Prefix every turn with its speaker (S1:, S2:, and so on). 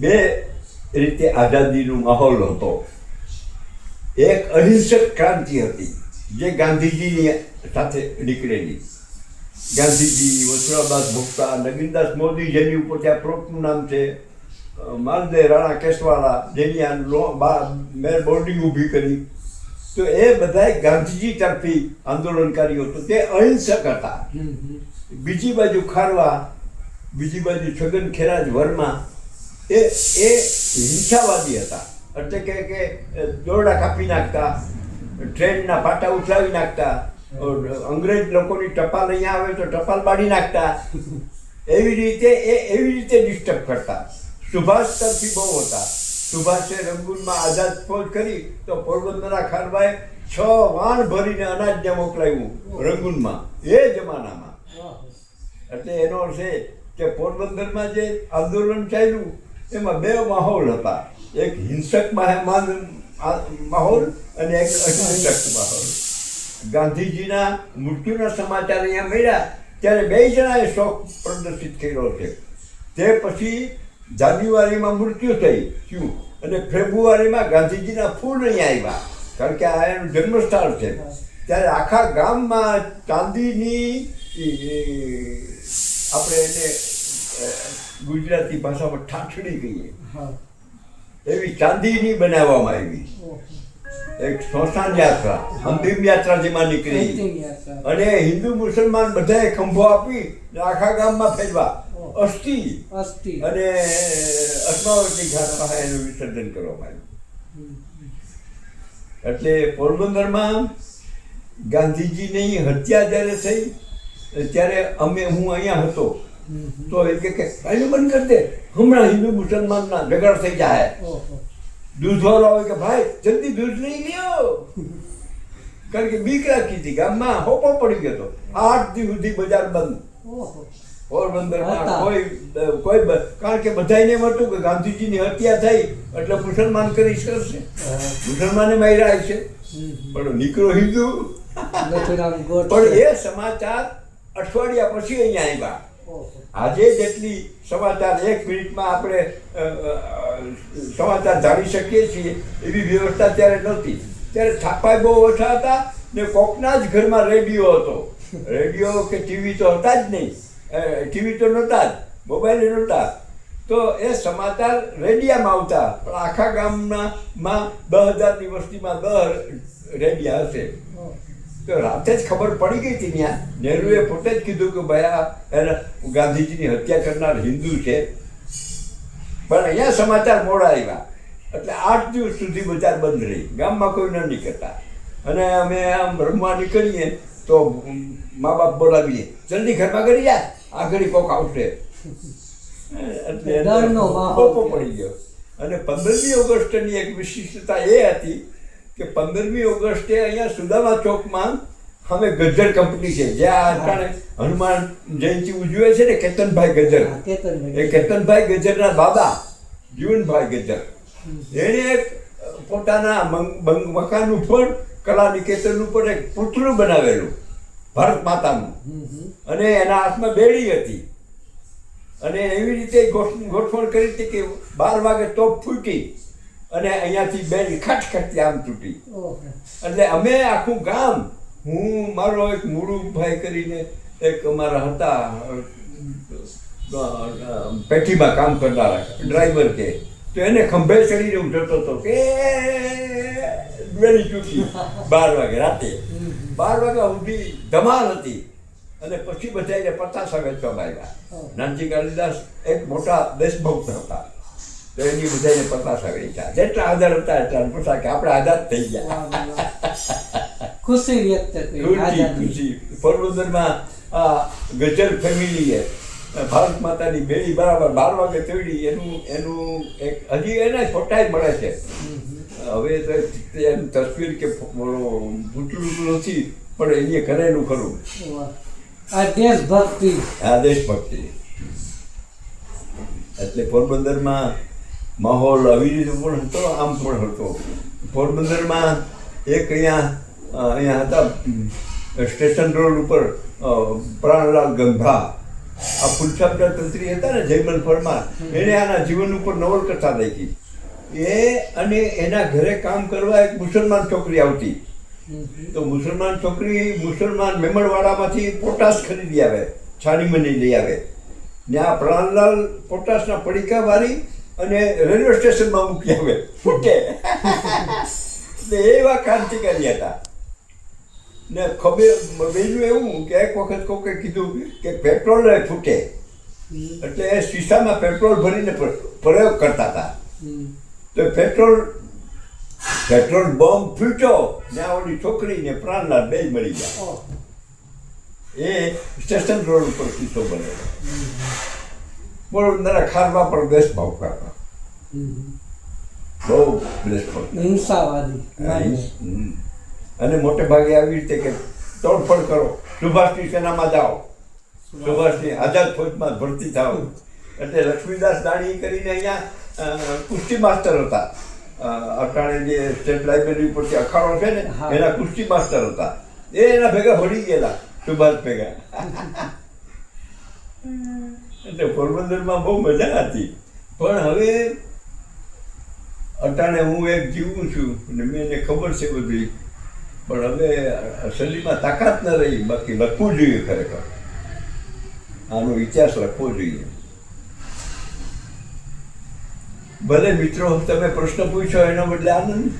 S1: બે રીતે આઝાદીનો માહોલ હતો. એક અહિંસક ક્રાંતિ હતી જે ગાંધીજીની સાથે નીકળેલી. ગાંધીજી વસુરાબાદ ભોગતા નગીનદાસ મોદી જેની ઉપર ત્યાં પ્રોટનું નામ છે માલદે રાણા કેસવાળા જેની આ લો મેર બોર્ડિંગ ઊભી કરી. તો એ બધાય ગાંધીજી તરફી આંદોલનકારીઓ હતો તે અહિંસક હતા. બીજી બાજુ ખારવા બીજી બાજુ છગન ખેરાજ વર્મા એ એ હિંસાવાદી હતા. એટલે કે કે દોરડા કાપી નાખતા ટ્રેનના પાટા ઉઠાવી નાખતા અંગ્રેજ લોકોની ટપાલ અહીંયા આવે તો ટપાલ બાળી નાખતા. એવી રીતે એ એવી રીતે ડિસ્ટર્બ કરતા. સુભાષ તરફી બહુ હતા. સુભાષે રંગૂનમાં આઝાદ ફોજ કરી તો પોરબંદરના ખારવાએ છ વાણ ભરીને અનાજ ત્યાં મોકલાવ્યું રંગૂનમાં એ જમાનામાં. એટલે એનો અર્થ એ કે પોરબંદરમાં જે આંદોલન ચાલ્યું એમાં બે માહોલ હતા. એક હિંસક માહોલ અને એક અહિંસક માહોલ. ગાંધીજીના મૃત્યુના સમાચાર અહીંયા મળ્યા. ત્યારે બે જણાએ શોક પ્રદર્શિત કર્યો છે. તે પછી જાન્યુઆરીમાં મૃત્યુ થઈ થયું અને ફેબ્રુઆરીમાં ગાંધીજીના ફૂલ અહીંયા આવ્યા. કારણ કે આ એનું જન્મસ્થળ છે. ત્યારે આખા ગામમાં ચાંદીની આપણે એને ગુજરાતી ભાષામાં ઠાઠડી કહીએ. એવી ચાંદીની બનાવવામાં આવી. એક સ્મશાન યાત્રા અંતિમ યાત્રા જેમાં નીકળી. અને હિન્દુ મુસલમાન બધાએ ખંભો આપી આખા ગામમાં ફેરવા. અસ્થિ.
S2: અસ્થિ.
S1: અને અસ્માવતી ઘાટ પાસે એનું વિસર્જન કરવામાં આવ્યું. એટલે પોરબંદરમાં ગાંધીજીની હત્યા જ્યારે થઈ ત્યારે અમે હું અહીંયા હતો. તો એ કે પહેલું બંધ કરી દે. હમણાં હિન્દુ મુસલમાનના ઝઘડા થઈ જાય.
S2: દૂધ
S1: દૂધવાળો હોય કે ભાઈ જલ્દી દૂધ લઈ લ્યો. કારણ કે બીક રાખી હતી ગામમાં હોપો પડી ગયો હતો. આઠ દિવસ સુધી બજાર બંધ.
S2: પોરબંદર
S1: પોરબંદરમાં કોઈ કોઈ કારણ કે બધાને એમ હતું કે ગાંધીજીની હત્યા થઈ એટલે મુસલમાન કરી શકશે. મુસલમાને માર્યા છે પણ નીકળો હિન્દુ. પણ એ સમાચાર અઠવાડિયા પછી અહીંયા આવ્યા. આજે જેટલી સમાચાર એક મિનિટમાં આપણે સમાચાર જાણી શકીએ છીએ, એવી વ્યવસ્થા ત્યારે નહોતી. ત્યારે છાપાઈ બહુ ઓછા હતા ને કોકના જ ઘરમાં રેડિયો હતો. રેડિયો કે ટીવી તો હતા જ નહીં. ટીવી તો નહોતા જ, મોબાઈલ નહોતા. તો એ સમાચાર રેડિયામાં આવતા. પણ આખા ગામના માં દસ હજારની વસ્તીમાં દર રેડિયા હશે. તો રાતે જ ખબર પડી ગઈ હતી ત્યાં. નહેરુએ પોતે જ કીધું કે ભાઈ આ એને ગાંધીજીની હત્યા કરનાર હિન્દુ છે. પણ અહીંયા સમાચાર મોડા આવ્યા. એટલે આઠ દિવસ સુધી બજાર બંધ રહી. ગામમાં કોઈ ન નીકળતા. અને અમે આમ રમવા નીકળીએ તો મા બાપ બોલાવીએ. જલ્દી ઘરમાં કરી જા. આ ઘડી કોક આવશે. એટલે પડી ગયો. અને પંદરમી ઓગસ્ટની એક વિશિષ્ટતા એ હતી કે પંદરમી ઓગસ્ટે અહીંયા સુદામા ચોકમાં હવે ગજ્જર કંપની છે. જે અટાણે હનુમાન જયંતિ ઉજવે છે ને કેતનભાઈ
S2: ગજર
S1: એ કેતનભાઈ ગજરના બાબા જીવનભાઈ ગજર એણે એક પોતાના મકાનનું પણ કલા નિકેતન ઉપર એક પુતળું બનાવેલું ભારત માતાનું. અને એના હાથમાં બેડી હતી. અને એવી રીતે ગોઠવણ કરી હતી કે બાર વાગે તોપ ફૂટી. અને અહીંયાથી બેડી ખટ ખટતી આમ તૂટી એટલે અમે આખું ગામ હું મારો એક મુરુભાઈ કરીને એક અમારા હતા પેઠીમાં કામ કરનારા ડ્રાઈવર કે તો એને ખંભે ચડીને હું જતો હતો કે બેડી તૂટી. બાર વાગે રાતે. બાર વાગ્યા સુધી ધમાલ હતી. અને પછી બધાને પતાસા વેચવામાં આવ્યા. નાનજી કાલિદાસ એક મોટા દેશભક્ત હતા. તો એની બધાને પતાસા વેચ્યા જેટલા આધાર હતા એટલા પૂછા કે આપણે આઝાદ થઈ ગયા.
S2: ખુશી વ્યક્ત કરી
S1: ખુશી. પોરબંદરમાં આ ગજર ફેમિલીએ ભારત માતાની બેડી બરાબર બાર વાગે તોડી. એનું એનું એક હજી એના ફોટા જ મળે છે. હવે તો એની તસવીર કે પૂતળું નથી પણ એને કરેલું ખરું.
S2: આ દેશભક્તિ.
S1: આ દેશભક્તિ. એટલે પોરબંદરમાં માહોલ આવી રીતે પણ હતો, આમ પણ હતો. પોરબંદરમાં એક અહીંયા અહીંયા હતા સ્ટેશન રોડ ઉપર પ્રાણલાલ ગંભા. આ ફૂલછાપના તંત્રી હતા ને, જયમલ પરમાર એણે આના જીવન ઉપર નવલકથા લખી. એ અને એના ઘરે કામ કરવા એક મુસલમાન છોકરી આવતી. તો મુસલમાન છોકરી મુસલમાન મેમણવાડામાંથી પોટાશ ખરીદી આવે, છાનીમની લઈ આવે. ને આ પ્રાણલાલ પોટાશના પડીકા વાળી અને રેલવે સ્ટેશનમાં મૂકી આવે. ફૂટે એવા ક્રાંતિકારી હતા. ને ખબર બીજું એવું કે એક વખત કોકે કીધું કે પેટ્રોલ ફૂટે. એટલે એ શીશામાં પેટ્રોલ ભરીને પ્રયોગ કરતા હતા. તો પેટ્રોલ પેટ્રોલ બોમ્બ ફૂટ્યો ને ઓલી છોકરી ને પ્રાણલાલ બે મળી ગયા. એ સ્ટેશન રોડ ઉપર કિસ્સો બનેલો. વડોદરા ખારવા પર દેશ ભાવ કરતા બહુ દેશ ભાવ.
S2: હિંસાવાદી
S1: અને મોટે ભાગે આવી રીતે કે તોડફોડ કરો. સુભાષની સેનામાં જાઓ. સુભાષની આઝાદ ફોજમાં ભરતી થાઓ એટલે લક્ષ્મીદાસ દાણી કરીને અહીંયા કુસ્તી માસ્ટર હતા. અટાણે જે સ્ટેટ લાઇબ્રેરી ઉપરથી અખાડો છે ને. એના કુસ્તી માસ્ટર હતા. એ એના ભેગા ભળી ગયેલા સુભાષ ભેગા. એટલે પોરબંદરમાં બહુ મજા હતી. પણ હવે અટાણે હું એક જીવું છું અને મેં એને ખબર છે બધી. પણ હવે શરીરમાં તાકાત ન રહી. બાકી લખવું જોઈએ ખરેખર. આનો ઇતિહાસ લખવો જોઈએ. ભલે મિત્રો, તમે પ્રશ્ન પૂછો એના બદલે આનંદ.